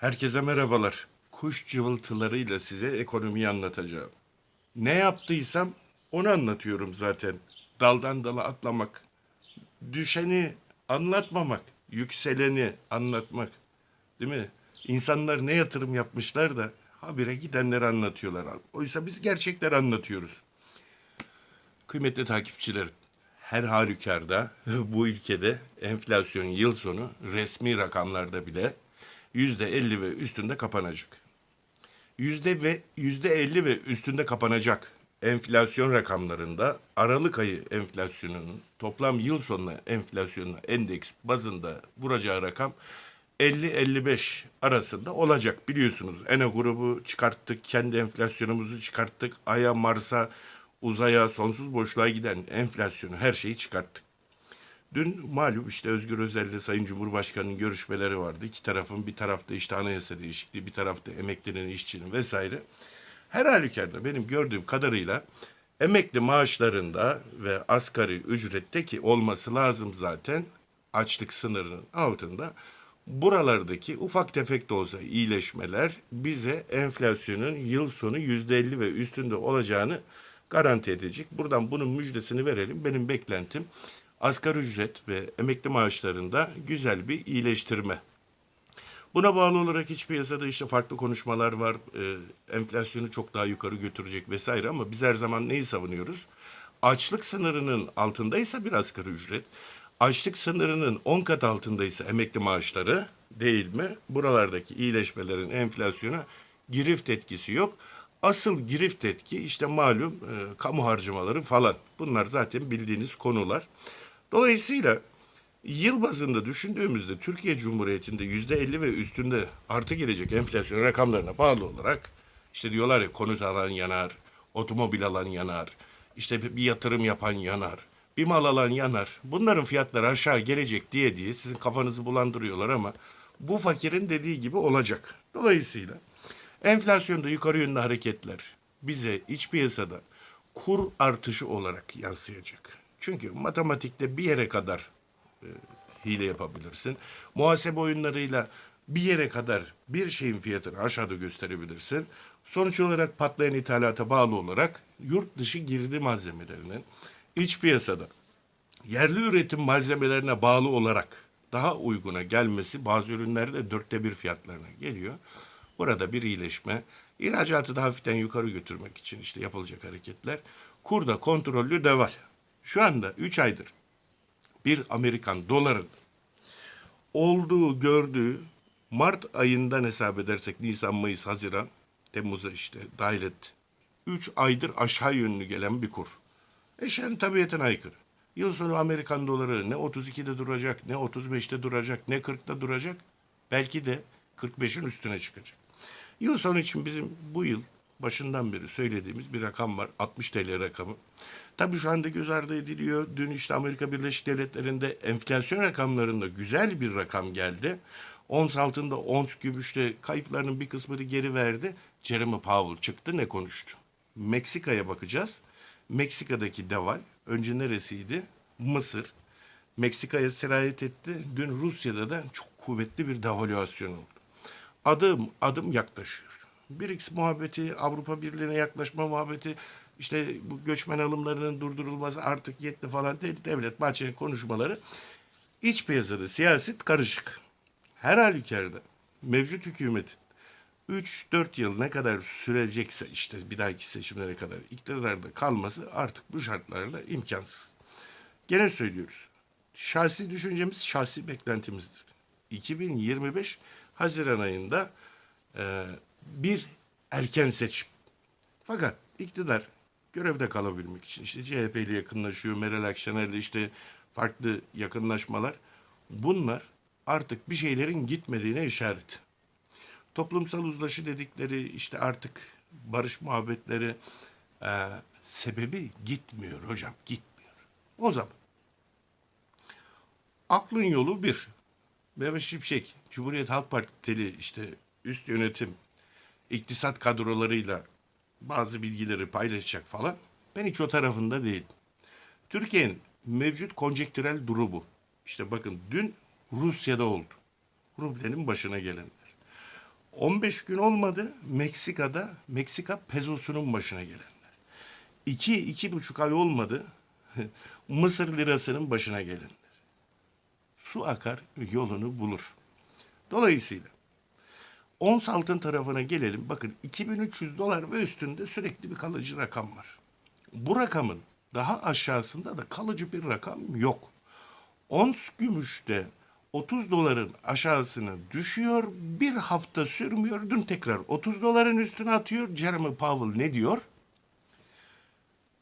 Herkese merhabalar. Kuş cıvıltılarıyla size ekonomiyi anlatacağım. Ne yaptıysam onu anlatıyorum zaten. Daldan dala atlamak, düşeni anlatmamak, yükseleni anlatmak. Değil mi? İnsanlar ne yatırım yapmışlar da habire gidenleri anlatıyorlar. Oysa biz gerçekleri anlatıyoruz. Kıymetli takipçilerim, her halükarda bu ülkede enflasyon yıl sonu resmi rakamlarda bile yüzde elli ve üstünde kapanacak. Yüzde ve yüzde elli ve üstünde kapanacak enflasyon rakamlarında Aralık ayı enflasyonunun toplam yıl sonu enflasyonu endeks bazında vuracağı rakam 50-55 arasında olacak biliyorsunuz. ENE grubu çıkarttık, kendi enflasyonumuzu çıkarttık. Ay'a, Mars'a, uzaya, sonsuz boşluğa giden enflasyonu her şeyi çıkarttık. Dün malum işte Özgür Özel'le Sayın Cumhurbaşkanı'nın görüşmeleri vardı. İki tarafın bir tarafta işte anayasa değişikliği, bir tarafta emeklinin, işçinin vesaire. Her halükarda benim gördüğüm kadarıyla emekli maaşlarında ve asgari ücretteki olması lazım zaten açlık sınırının altında. Buralardaki ufak tefek de olsa iyileşmeler bize enflasyonun yıl sonu yüzde elli ve üstünde olacağını garanti edecek. Buradan bunun müjdesini verelim. Benim beklentim asgari ücret ve emekli maaşlarında güzel bir iyileştirme. Buna bağlı olarak iç piyasada işte farklı konuşmalar var. Ee, enflasyonu çok daha yukarı götürecek vesaire ama biz her zaman neyi savunuyoruz? Açlık sınırının altındaysa bir asgari ücret, açlık sınırının 10 kat altındaysa emekli maaşları değil mi? Buralardaki iyileşmelerin enflasyona girift etkisi yok. Asıl girift etki işte malum e, kamu harcamaları falan. Bunlar zaten bildiğiniz konular. Dolayısıyla Yıl bazında düşündüğümüzde Türkiye Cumhuriyeti'nde yüzde 50 ve üstünde artı gelecek enflasyon rakamlarına bağlı olarak işte diyorlar ya konut alan yanar, otomobil alan yanar, işte bir yatırım yapan yanar, bir mal alan yanar. Bunların fiyatları aşağı gelecek diye diye sizin kafanızı bulandırıyorlar ama bu fakirin dediği gibi olacak. Dolayısıyla enflasyonda yukarı yönlü hareketler bize iç piyasada kur artışı olarak yansıyacak. Çünkü matematikte bir yere kadar hile yapabilirsin. Muhasebe oyunlarıyla bir yere kadar bir şeyin fiyatını aşağıda gösterebilirsin. Sonuç olarak patlayan ithalata bağlı olarak yurt dışı girdi malzemelerinin iç piyasada yerli üretim malzemelerine bağlı olarak daha uyguna gelmesi bazı ürünlerde dörtte bir fiyatlarına geliyor. Burada bir iyileşme, ihracatı da hafiften yukarı götürmek için işte yapılacak hareketler. Kurda kontrollü de. Şu anda 3 aydır bir Amerikan doların olduğu gördüğü Mart ayından hesap edersek Nisan, Mayıs, Haziran, Temmuz'a işte dahil et. 3 aydır aşağı yönlü gelen bir kur. Eşyanın tabiatına aykırı. Yıl sonu Amerikan doları ne 32'de duracak, ne 35'te duracak, ne 40'ta duracak. Belki de 45'in üstüne çıkacak. Yıl sonu için bizim bu yıl başından beri söylediğimiz bir rakam var. 60 TL rakamı. Tabii şu anda göz ardı ediliyor. Dün işte Amerika Birleşik Devletleri'nde enflasyon rakamlarında güzel bir rakam geldi. Ons altında ons gümüşte kayıplarının bir kısmını geri verdi. Jeremy Powell çıktı ne konuştu? Meksika'ya bakacağız. Meksika'daki deval önce neresiydi? Mısır. Meksika'ya sirayet etti. Dün Rusya'da da çok kuvvetli bir devalüasyon oldu. Adım adım yaklaşıyor. BRICS muhabbeti, Avrupa Birliği'ne yaklaşma muhabbeti, işte bu göçmen alımlarının durdurulması artık yetti falan dedi devlet Bahçeli'nin konuşmaları. İç piyasada siyaset karışık. Her halükarda mevcut hükümetin 3-4 yıl ne kadar sürecekse işte bir dahaki seçimlere kadar iktidarda kalması artık bu şartlarla imkansız. Gene söylüyoruz. Şahsi düşüncemiz, şahsi beklentimizdir. 2025 Haziran ayında e, bir erken seçim. Fakat iktidar görevde kalabilmek için işte CHP ile yakınlaşıyor, Meral Akşener'le işte farklı yakınlaşmalar. Bunlar artık bir şeylerin gitmediğine işaret. Toplumsal uzlaşı dedikleri işte artık barış muhabbetleri e, sebebi gitmiyor hocam, gitmiyor. O zaman aklın yolu bir. Mehmet Şimşek, Cumhuriyet Halk Partili işte üst yönetim iktisat kadrolarıyla bazı bilgileri paylaşacak falan. Ben hiç o tarafında değilim. Türkiye'nin mevcut konjektürel durumu. İşte bakın dün Rusya'da oldu. Rublenin başına gelenler. 15 gün olmadı Meksika'da Meksika pezosunun başına gelenler. 2 iki, buçuk ay olmadı Mısır lirasının başına gelenler. Su akar yolunu bulur. Dolayısıyla ons altın tarafına gelelim. Bakın 2300 dolar ve üstünde sürekli bir kalıcı rakam var. Bu rakamın daha aşağısında da kalıcı bir rakam yok. Ons gümüşte 30 doların aşağısına düşüyor. Bir hafta sürmüyor. Dün tekrar 30 doların üstüne atıyor. Jeremy Powell ne diyor?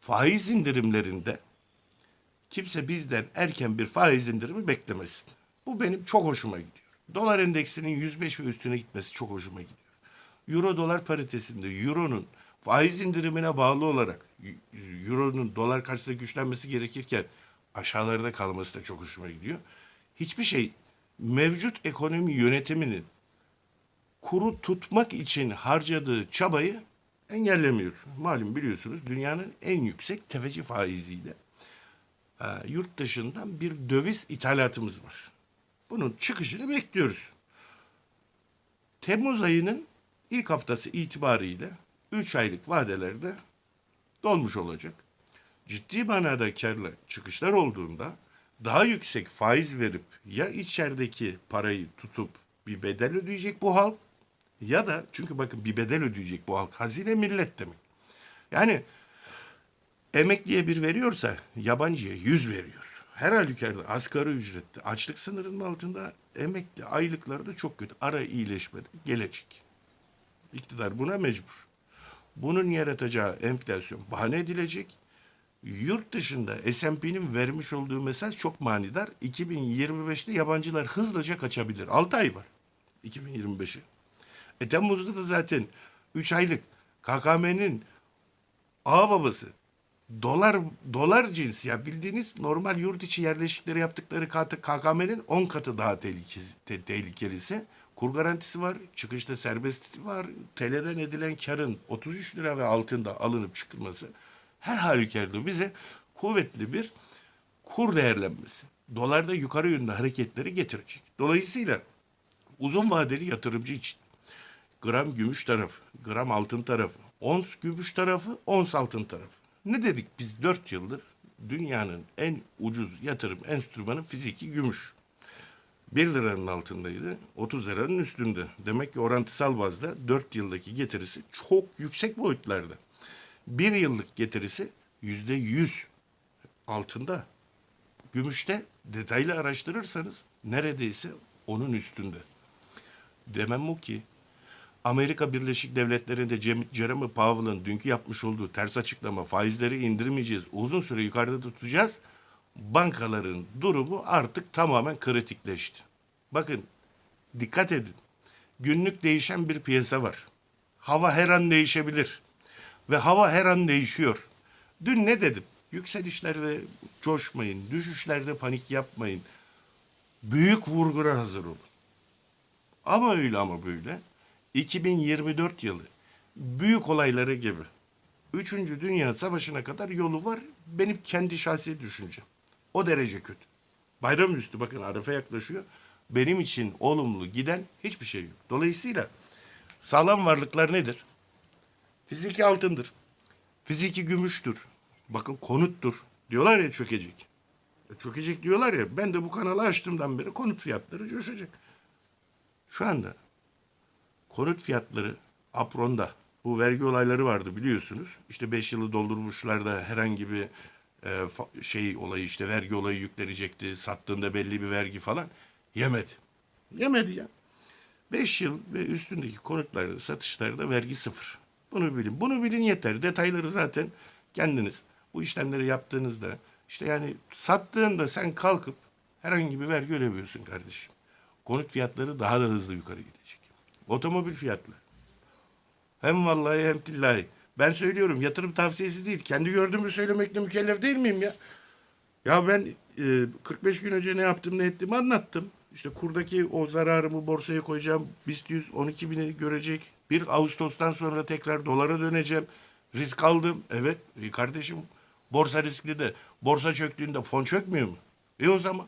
Faiz indirimlerinde kimse bizden erken bir faiz indirimi beklemesin. Bu benim çok hoşuma gidiyor. Dolar endeksinin 105 ve üstüne gitmesi çok hoşuma gidiyor. Euro dolar paritesinde euronun faiz indirimine bağlı olarak euronun dolar karşısında güçlenmesi gerekirken aşağılarda kalması da çok hoşuma gidiyor. Hiçbir şey mevcut ekonomi yönetiminin kuru tutmak için harcadığı çabayı engellemiyor. Malum biliyorsunuz dünyanın en yüksek tefeci faiziyle e, yurt dışından bir döviz ithalatımız var. Bunun çıkışını bekliyoruz. Temmuz ayının ilk haftası itibariyle 3 aylık vadelerde dolmuş olacak. Ciddi manada karlı çıkışlar olduğunda daha yüksek faiz verip ya içerideki parayı tutup bir bedel ödeyecek bu halk ya da çünkü bakın bir bedel ödeyecek bu halk hazine millet demek. Yani emekliye bir veriyorsa yabancıya yüz veriyor. Her halükarda asgari ücretli açlık sınırının altında emekli aylıkları da çok kötü. Ara iyileşmedi gelecek. İktidar buna mecbur. Bunun yaratacağı enflasyon bahane edilecek. Yurt dışında S&P'nin vermiş olduğu mesaj çok manidar. 2025'te yabancılar hızlıca kaçabilir. 6 ay var 2025'e. E Temmuz'da da zaten 3 aylık KKM'nin ağ babası dolar dolar cinsi ya bildiğiniz normal yurt içi yerleşikleri yaptıkları katı KKM'nin 10 katı daha tehlikesi, te- tehlikelisi. Kur garantisi var, çıkışta serbestisi var. TL'den edilen karın 33 lira ve altında alınıp çıkılması her halükarda bize kuvvetli bir kur değerlenmesi. Dolarda yukarı yönlü hareketleri getirecek. Dolayısıyla uzun vadeli yatırımcı için gram gümüş tarafı, gram altın tarafı, ons gümüş tarafı, ons altın tarafı. Ne dedik biz dört yıldır? Dünyanın en ucuz yatırım enstrümanı fiziki gümüş. 1 liranın altındaydı, 30 liranın üstünde. Demek ki orantısal bazda 4 yıldaki getirisi çok yüksek boyutlarda. 1 yıllık getirisi yüzde yüz altında. Gümüşte detaylı araştırırsanız neredeyse onun üstünde. Demem o ki Amerika Birleşik Devletleri'nde Jeremy Powell'ın dünkü yapmış olduğu ters açıklama faizleri indirmeyeceğiz, uzun süre yukarıda tutacağız. Bankaların durumu artık tamamen kritikleşti. Bakın dikkat edin. Günlük değişen bir piyasa var. Hava her an değişebilir. Ve hava her an değişiyor. Dün ne dedim? Yükselişlerde coşmayın, düşüşlerde panik yapmayın. Büyük vurguna hazır olun. Ama öyle ama böyle. 2024 yılı büyük olayları gibi. Üçüncü Dünya Savaşı'na kadar yolu var. Benim kendi şahsi düşüncem. O derece kötü. Bayramüstü bakın Arefe yaklaşıyor. Benim için olumlu giden hiçbir şey yok. Dolayısıyla sağlam varlıklar nedir? Fiziki altındır. Fiziki gümüştür. Bakın konuttur. Diyorlar ya çökecek. E, Çökecek diyorlar ya. Ben de bu kanalı açtığımdan beri konut fiyatları coşacak. Şu anda konut fiyatları apronda. Bu vergi olayları vardı biliyorsunuz. İşte 5 yılı doldurmuşlar da herhangi bir e, şey olayı işte vergi olayı yüklenecekti. Sattığında belli bir vergi falan. Yemedi. Yemedi ya. 5 yıl ve üstündeki konutlarda, satışlarda vergi sıfır. Bunu bilin. Bunu bilin yeter. Detayları zaten kendiniz bu işlemleri yaptığınızda işte yani sattığında sen kalkıp herhangi bir vergi ödemiyorsun kardeşim. Konut fiyatları daha da hızlı yukarı gidecek. Otomobil fiyatları. Hem vallahi hem tillahi. Ben söylüyorum yatırım tavsiyesi değil. Kendi gördüğümü söylemekle mükellef değil miyim ya? Ya ben e, 45 gün önce ne yaptım ne ettiğimi anlattım. İşte kurdaki o zararımı borsaya koyacağım. BIST 100 12 bini görecek. 1 Ağustos'tan sonra tekrar dolara döneceğim. Risk aldım. Evet e, kardeşim borsa riskli de borsa çöktüğünde fon çökmüyor mu? E o zaman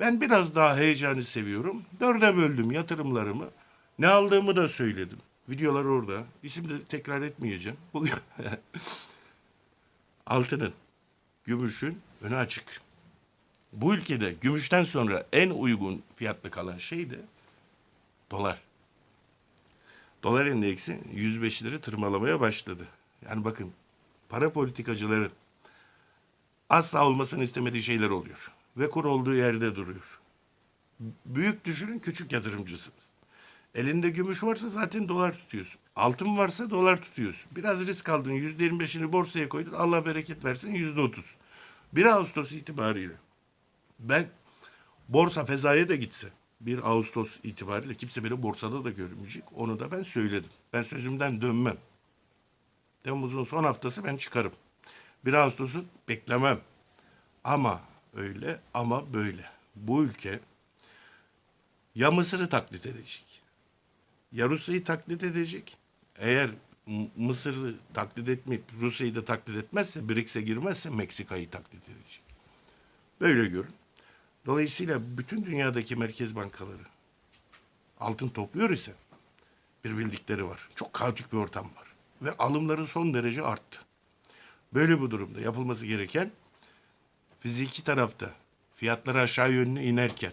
ben biraz daha heyecanı seviyorum. Dörde böldüm yatırımlarımı. Ne aldığımı da söyledim. Videolar orada. İsim de tekrar etmeyeceğim. Altının, gümüşün önü açık. Bu ülkede gümüşten sonra en uygun fiyatlı kalan şey de dolar. Dolar endeksi 105'leri tırmalamaya başladı. Yani bakın para politikacıların asla olmasını istemediği şeyler oluyor. Ve kur olduğu yerde duruyor. Büyük düşürün küçük yatırımcısınız. Elinde gümüş varsa zaten dolar tutuyorsun. Altın varsa dolar tutuyorsun. Biraz risk aldın. Yüzde yirmi beşini borsaya koydun. Allah bereket versin yüzde otuz. 1 Ağustos itibariyle ben borsa fezaya da gitse 1 Ağustos itibariyle kimse beni borsada da görmeyecek. Onu da ben söyledim. Ben sözümden dönmem. Temmuz'un son haftası ben çıkarım. 1 Ağustos'u beklemem. Ama öyle ama böyle. Bu ülke ya Mısır'ı taklit edecek. Ya Rusya'yı taklit edecek. Eğer Mısır'ı taklit etmeyip Rusya'yı da taklit etmezse, BRICS'e girmezse Meksika'yı taklit edecek. Böyle görün. Dolayısıyla bütün dünyadaki merkez bankaları altın topluyor ise bir bildikleri var. Çok kaotik bir ortam var. Ve alımları son derece arttı. Böyle bu durumda yapılması gereken fiziki tarafta fiyatları aşağı yönlü inerken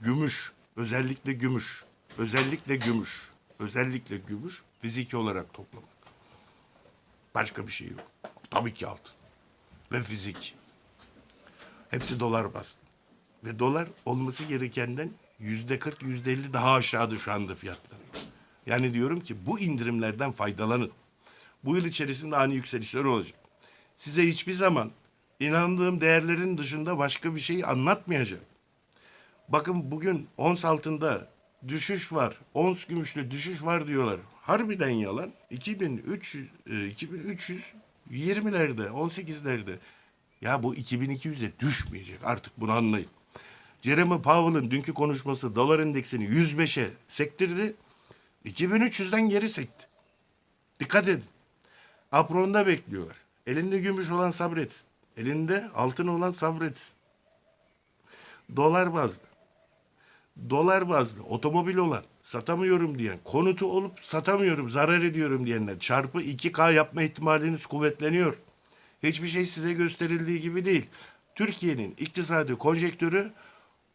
gümüş, özellikle gümüş, özellikle gümüş, özellikle gümüş fiziki olarak toplamak. Başka bir şey yok. Tabii ki altın ve fizik. Hepsi dolar bastı. Ve dolar olması gerekenden yüzde 40, yüzde 50 daha aşağıda şu anda fiyatları. Yani diyorum ki bu indirimlerden faydalanın. Bu yıl içerisinde ani yükselişler olacak. Size hiçbir zaman inandığım değerlerin dışında başka bir şey anlatmayacağım. Bakın bugün ons altında düşüş var. Ons gümüşlü düşüş var diyorlar. Harbiden yalan. 2300 e, 2320'lerde, 18'lerde. Ya bu 2200'e düşmeyecek artık bunu anlayın. Jeremy Powell'ın dünkü konuşması dolar endeksini 105'e sektirdi. 2300'den geri sekti. Dikkat edin. Apron'da bekliyorlar. Elinde gümüş olan sabretsin. Elinde altın olan sabretsin. Dolar bazlı. Dolar bazlı otomobil olan satamıyorum diyen, konutu olup satamıyorum, zarar ediyorum diyenler çarpı 2K yapma ihtimaliniz kuvvetleniyor. Hiçbir şey size gösterildiği gibi değil. Türkiye'nin iktisadi konjektörü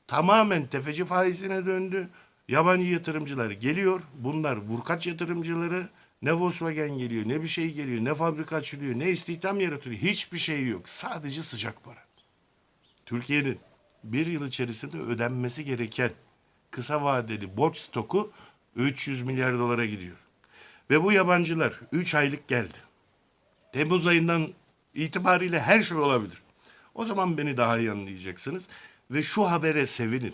tamamen tefeci faizine döndü. Yabancı yatırımcılar geliyor. Bunlar vurkaç yatırımcıları. Ne Volkswagen geliyor, ne bir şey geliyor, ne fabrika açılıyor, ne istihdam yaratılıyor. Hiçbir şey yok. Sadece sıcak para. Türkiye'nin bir yıl içerisinde ödenmesi gereken kısa vadeli borç stoku 300 milyar dolara gidiyor. Ve bu yabancılar 3 aylık geldi. Temmuz ayından itibariyle her şey olabilir. O zaman beni daha iyi anlayacaksınız. Ve şu habere sevinin.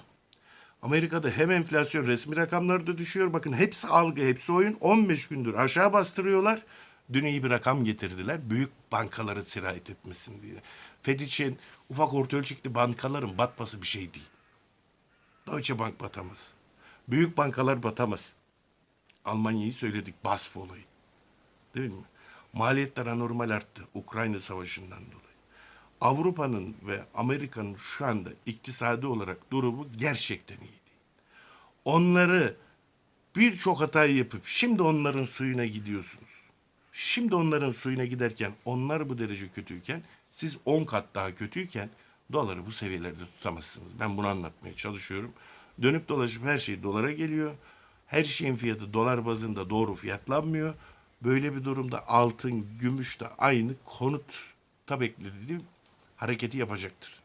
Amerika'da hem enflasyon resmi rakamları da düşüyor. Bakın hepsi algı, hepsi oyun. 15 gündür aşağı bastırıyorlar. Dün iyi bir rakam getirdiler. Büyük bankaları sirayet etmesin diye. Fed için ufak orta ölçekli bankaların batması bir şey değil. Deutsche Bank batamaz. Büyük bankalar batamaz. Almanya'yı söyledik, BASF olayı. Değil mi? Maliyetler anormal arttı Ukrayna Savaşı'ndan dolayı. Avrupa'nın ve Amerika'nın şu anda iktisadi olarak durumu gerçekten iyi değil. Onları birçok hatayı yapıp şimdi onların suyuna gidiyorsunuz. Şimdi onların suyuna giderken onlar bu derece kötüyken siz 10 kat daha kötüyken doları bu seviyelerde tutamazsınız. Ben bunu anlatmaya çalışıyorum. Dönüp dolaşıp her şey dolara geliyor. Her şeyin fiyatı dolar bazında doğru fiyatlanmıyor. Böyle bir durumda altın, gümüş de aynı konuta beklediğim hareketi yapacaktır.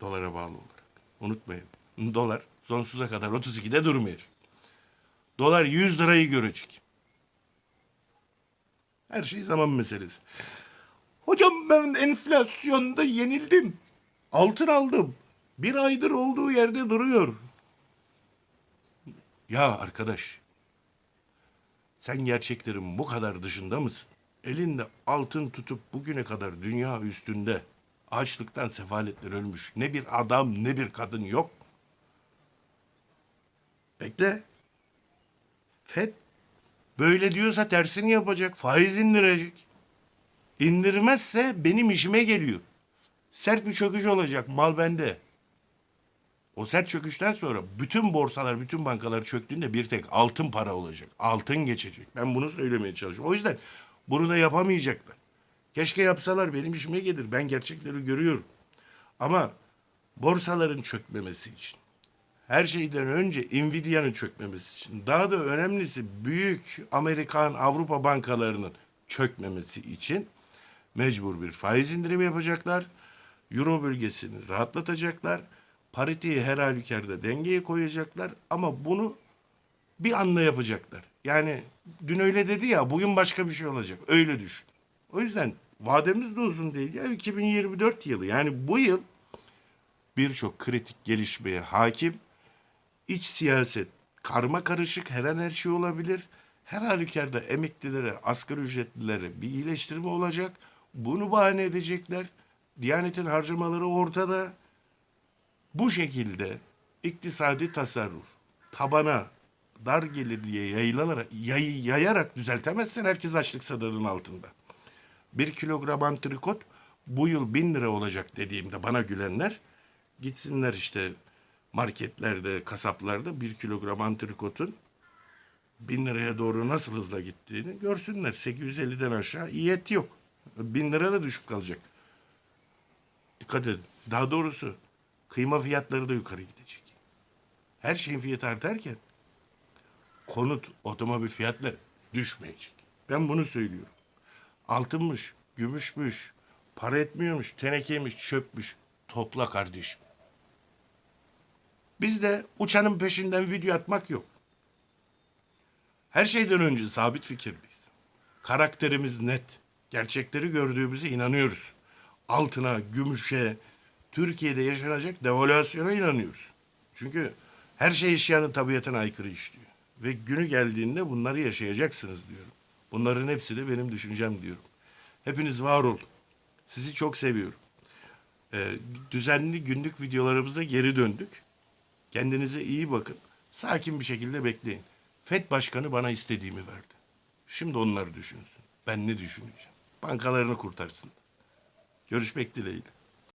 Dolara bağlı olarak. Unutmayın. Dolar sonsuza kadar 32'de durmayacak. Dolar 100 lirayı görecek. Her şey zaman meselesi. Hocam ben enflasyonda yenildim. Altın aldım. Bir aydır olduğu yerde duruyor. Ya arkadaş, sen gerçeklerin bu kadar dışında mısın? Elinde altın tutup bugüne kadar dünya üstünde açlıktan sefaletler ölmüş ne bir adam ne bir kadın yok. Bekle. FED böyle diyorsa tersini yapacak. Faiz indirecek. İndirmezse benim işime geliyor. Sert bir çöküş olacak. Mal bende. O sert çöküşten sonra bütün borsalar, bütün bankalar çöktüğünde bir tek altın para olacak. Altın geçecek. Ben bunu söylemeye çalışıyorum. O yüzden bunu da yapamayacaklar. Keşke yapsalar benim işime gelir. Ben gerçekleri görüyorum. Ama borsaların çökmemesi için, her şeyden önce Nvidia'nın çökmemesi için, daha da önemlisi büyük Amerikan, Avrupa bankalarının çökmemesi için mecbur bir faiz indirimi yapacaklar. Euro bölgesini rahatlatacaklar. Pariteyi her halükarda dengeye koyacaklar ama bunu bir anla yapacaklar. Yani dün öyle dedi ya bugün başka bir şey olacak. Öyle düşün. O yüzden vademiz de uzun değil. Ya 2024 yılı yani bu yıl birçok kritik gelişmeye hakim. İç siyaset karma karışık her an her şey olabilir. Her halükarda emeklilere, asgari ücretlilere bir iyileştirme olacak. Bunu bahane edecekler. Diyanetin harcamaları ortada. Bu şekilde iktisadi tasarruf tabana dar gelirliye yayılarak, yay, yayarak düzeltemezsen herkes açlık sınırının altında. Bir kilogram antrikot bu yıl bin lira olacak dediğimde bana gülenler gitsinler işte marketlerde, kasaplarda bir kilogram antrikotun bin liraya doğru nasıl hızla gittiğini görsünler. 850'den aşağı iyi et yok. Bin lira da düşük kalacak. Dikkat edin. Daha doğrusu kıyma fiyatları da yukarı gidecek. Her şeyin fiyatı artarken konut, otomobil fiyatları düşmeyecek. Ben bunu söylüyorum. Altınmış, gümüşmüş, para etmiyormuş, tenekeymiş, çöpmüş. Topla kardeşim. Bizde uçanın peşinden video atmak yok. Her şeyden önce sabit fikirliyiz. Karakterimiz net. Gerçekleri gördüğümüze inanıyoruz. Altına, gümüşe, Türkiye'de yaşanacak devalüasyona inanıyoruz. Çünkü her şey işyanın tabiatına aykırı işliyor. Ve günü geldiğinde bunları yaşayacaksınız diyorum. Bunların hepsi de benim düşüncem diyorum. Hepiniz var olun. Sizi çok seviyorum. Ee, düzenli günlük videolarımıza geri döndük. Kendinize iyi bakın. Sakin bir şekilde bekleyin. FED Başkanı bana istediğimi verdi. Şimdi onlar düşünsün. Ben ne düşüneceğim? Bankalarını kurtarsın. Görüşmek dileğiyle.